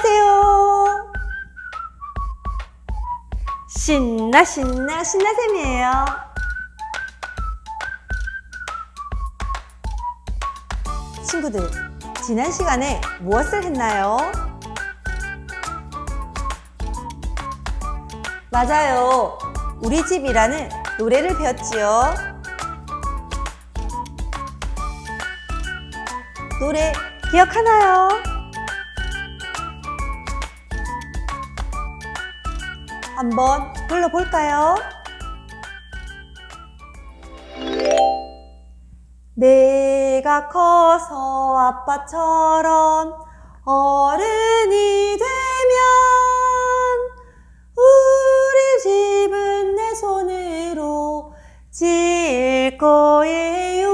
안녕하세요. 신나 신나 신나쌤이에요. 친구들, 지난 시간에 무엇을 했나요? 맞아요. 우리 집이라는 노래를 배웠지요. 노래 기억하나요? 한번 불러볼까요? 내가 커서 아빠처럼 어른이 되면 우리 집은 내 손으로 지을 거예요.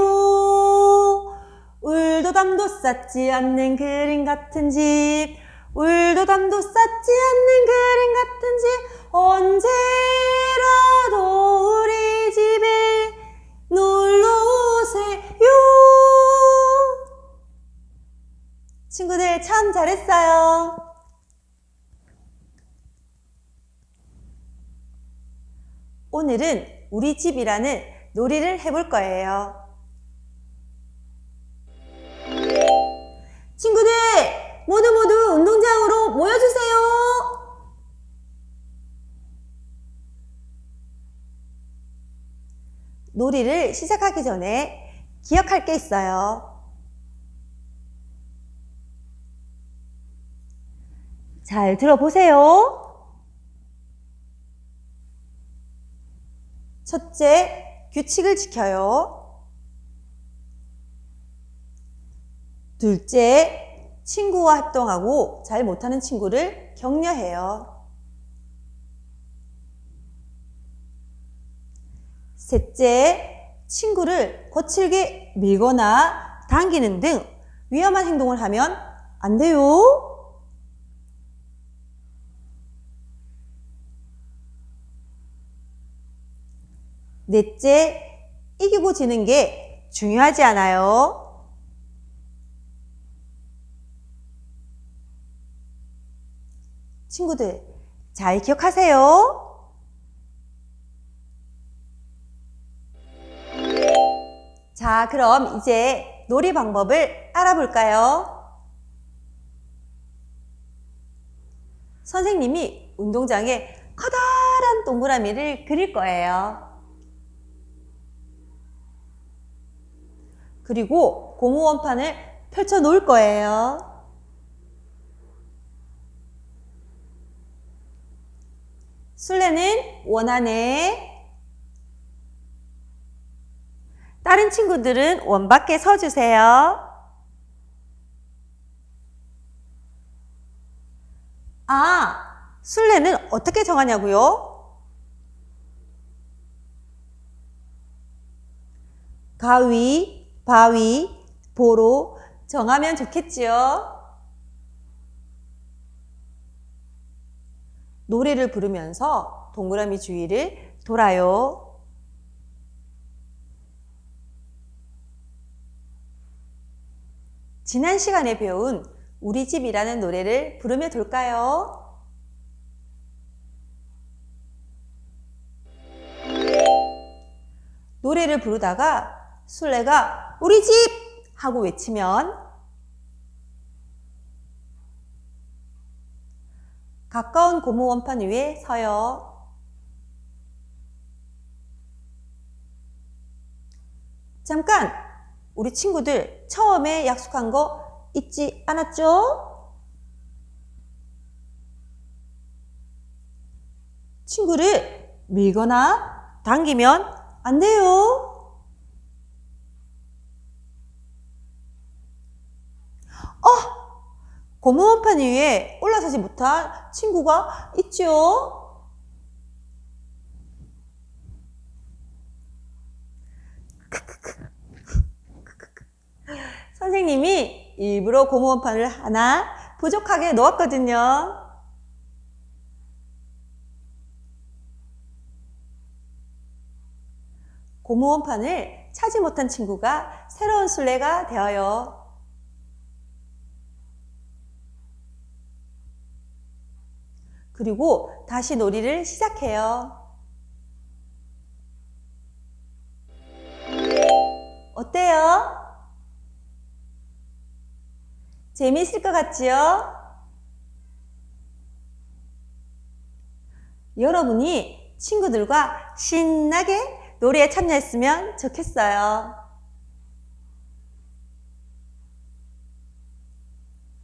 울도 담도 쌓지 않는 그림 같은 집 울도 담도 쌓지 않는 그림 같은 집 언제라도 우리 집에 놀러 오세요. 친구들 참 잘했어요. 오늘은 우리 집이라는 놀이를 해볼 거예요. 친구들, 모두 모두 운동장으로 모여주세요. 놀이를 시작하기 전에 기억할 게 있어요. 잘 들어보세요. 첫째, 규칙을 지켜요. 둘째, 친구와 활동하고 잘 못하는 친구를 격려해요. 셋째, 친구를 거칠게 밀거나 당기는 등 위험한 행동을 하면 안 돼요. 넷째, 이기고 지는 게 중요하지 않아요. 친구들, 잘 기억하세요. 자, 그럼 이제 놀이 방법을 알아볼까요? 선생님이 운동장에 커다란 동그라미를 그릴 거예요. 그리고 고무 원판을 펼쳐 놓을 거예요. 술래는 원 안에 다른 친구들은 원 밖에 서주세요. 아, 술래는 어떻게 정하냐고요? 가위, 바위, 보로 정하면 좋겠지요. 노래를 부르면서 동그라미 주위를 돌아요. 지난 시간에 배운 우리 집이라는 노래를 부르며 돌까요? 노래를 부르다가 술래가 우리 집! 하고 외치면 가까운 고무 원판 위에 서요. 잠깐! 우리 친구들 처음에 약속한 거 잊지 않았죠? 친구를 밀거나 당기면 안 돼요. 어! 고무 원판 위에 올라서지 못한 친구가 있죠? 선생님이 일부러 고무 원판을 하나 부족하게 놓았거든요. 고무 원판을 차지 못한 친구가 새로운 술래가 되어요. 그리고 다시 놀이를 시작해요. 어때요? 재미있을 것 같지요? 여러분이 친구들과 신나게 노래에 참여했으면 좋겠어요.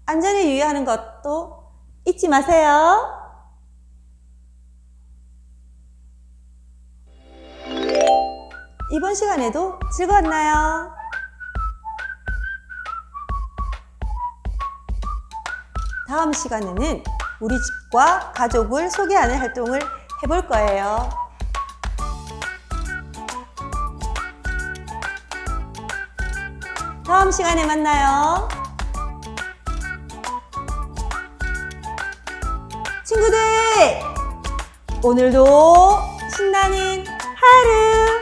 안전에 유의하는 것도 잊지 마세요. 이번 시간에도 즐거웠나요? 다음 시간에는 우리 집과 가족을 소개하는 활동을 해볼 거예요. 다음 시간에 만나요. 친구들! 오늘도 신나는 하루!